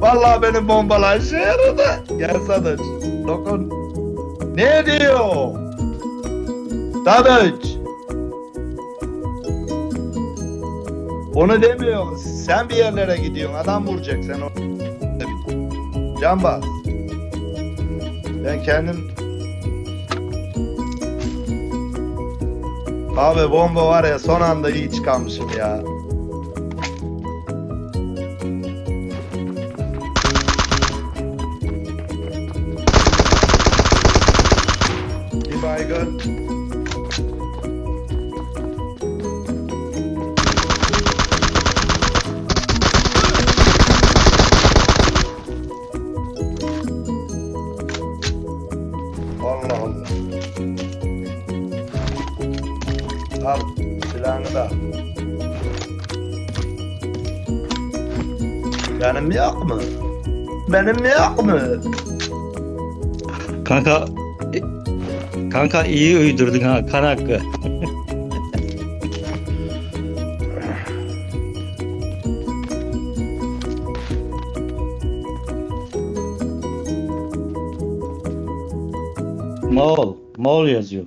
Vallahi benim bombalar işe yaradı. Gel Sadıç. Dokun. Ne diyor? Sadıç. Onu demiyor. Sen bir yerlere gidiyorsun. Adam vuracak sen o. Can. Ben kendim Abi bomba var ya son anda iyi çıkarmışım ya. Baygın. Allah Allah. Al silahını da. Benim yok mu? Benim yok mu? Kanka Kanka iyi uydurdun ha kan hakkı. Moğol. Moğol yazıyor.